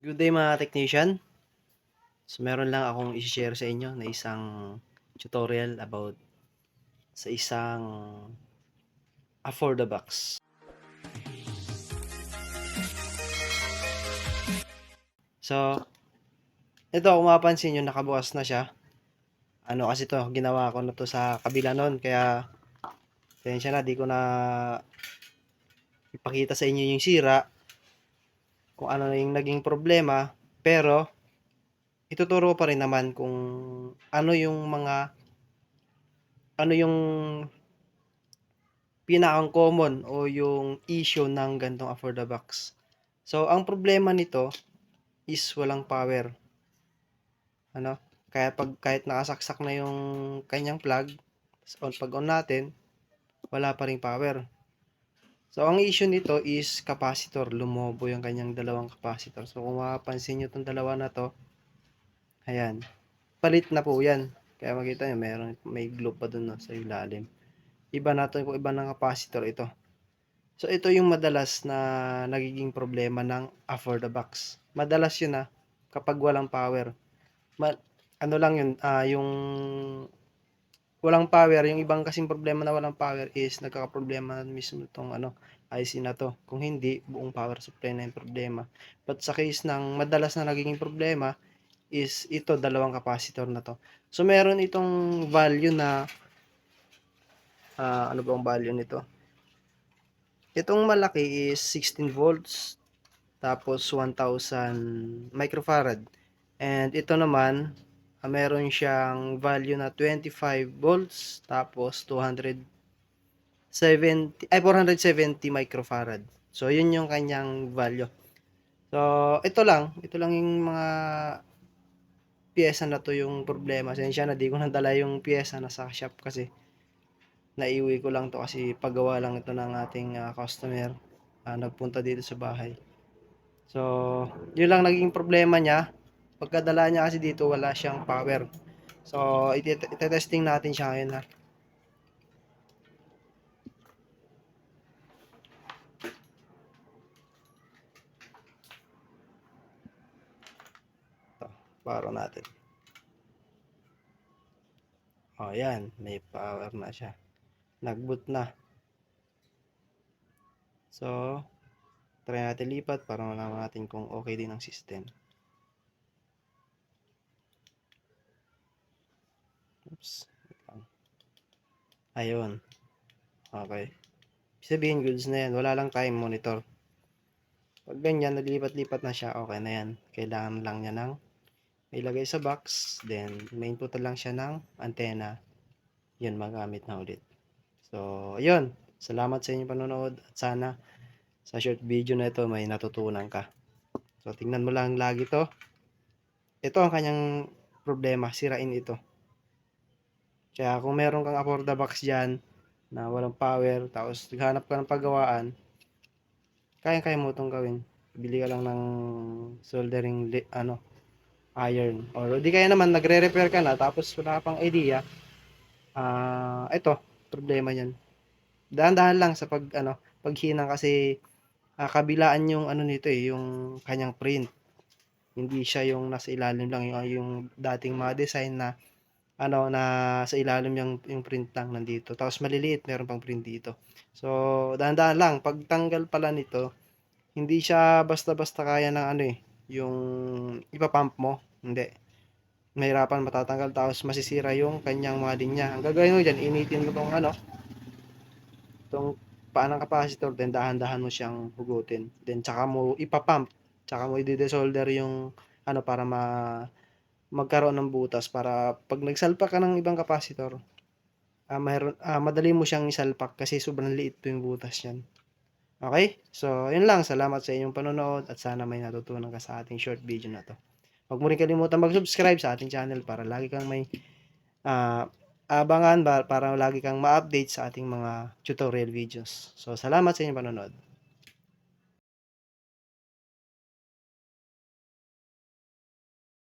Good day mga technician. So meron lang akong i-share sa inyo na isang tutorial about sa isang afford box. So, ito kung mapapansin nyo, nakabukas na siya. Ano kasi to, ginawa ko na to sa kabila nun, kaya Tensya na, di ko na ipakita sa inyo yung sira kung ano yung naging problema pero ituturo pa rin naman kung ano yung mga ano yung pinakang common o yung issue ng gantong afford the box. So, ang problema nito is walang power. Ano? Kaya pag kahit nakasaksak na yung kanyang plug, on pag on natin, wala pa ring power. So, ang issue nito is capacitor. Lumobo yung kanyang dalawang capacitor. So, kung mapapansin nyo itong dalawa na to, ayan, palit na po yan. Kaya makita nyo, meron, may globe pa dun no, sa ilalim. Iba na to, iba ng capacitor ito. So, ito yung madalas na nagiging problema ng afford the box. Madalas yun na kapag walang power. Ma ano lang yun, ah, yung walang power, yung ibang kasing problema na walang power is nagkakaproblema mismo itong ano, IC na to. Kung hindi, buong power supply na yung problema. But sa case ng madalas na nagiging problema is ito, dalawang capacitor na to. So, meron itong value na uh, ano ba ang value nito? Itong malaki is 16 volts tapos 1000 microfarad. And ito naman uh, meron siyang value na 25 volts tapos 270 ay 470 microfarad. So yun yung kanyang value. So ito lang, ito lang yung mga piyesa na to yung problema. Sensya na di ko nadala yung piyesa na sa shop kasi naiwi ko lang to kasi paggawa lang ito ng ating uh, customer uh, nagpunta dito sa bahay. So, yun lang naging problema niya pagkadala niya kasi dito wala siyang power. So, ite-testing natin siya ngayon ha. Ito, paro natin. O, yan. May power na siya. Nagboot na. So, try natin lipat para malaman natin kung okay din ang system. Oops. Ayun. Okay. Sabihin goods na yan. Wala lang time monitor. Pag ganyan, naglipat-lipat na siya, okay na yan. Kailangan lang niya ng ilagay sa box. Then, may input lang siya ng antenna. Yun, magamit na ulit. So, ayun. Salamat sa inyong panonood. At sana, sa short video na ito, may natutunan ka. So, tingnan mo lang lagi to. Ito ang kanyang problema. Sirain ito. Kaya kung meron kang the box dyan, na walang power, tapos naghanap ka ng paggawaan, kaya-kaya mo itong gawin. Bili ka lang ng soldering ano, iron. Or di kaya naman, nagre-repair ka na, tapos wala pang idea, ah, uh, ito, problema yan. Dahan-dahan lang sa pag, ano, paghinang kasi uh, kabilaan yung ano nito eh, yung kanyang print. Hindi siya yung nasa ilalim lang, yung, yung dating mga design na ano na sa ilalim yung, yung print lang nandito. Tapos maliliit, meron pang print dito. So, dahan-dahan lang. Pagtanggal pala nito, hindi siya basta-basta kaya ng ano eh, yung ipapump mo. Hindi. Mahirapan matatanggal tapos masisira yung kanyang mga linya. Ang gagawin mo dyan, initin mo tong ano, tong paan ng capacitor, then dahan-dahan mo siyang hugutin. Then tsaka mo ipapump, tsaka mo i-desolder yung ano para ma magkaroon ng butas para pag nagsalpak ka ng ibang capacitor, uh, mayroon, uh, madali mo siyang isalpak kasi sobrang liit po yung butas yan. Okay? So, yun lang. Salamat sa inyong panonood at sana may natutunan ka sa ating short video na to. Huwag mo rin kalimutan mag-subscribe sa ating channel para lagi kang may uh, abangan ba, para lagi kang ma-update sa ating mga tutorial videos. So, salamat sa inyong panonood.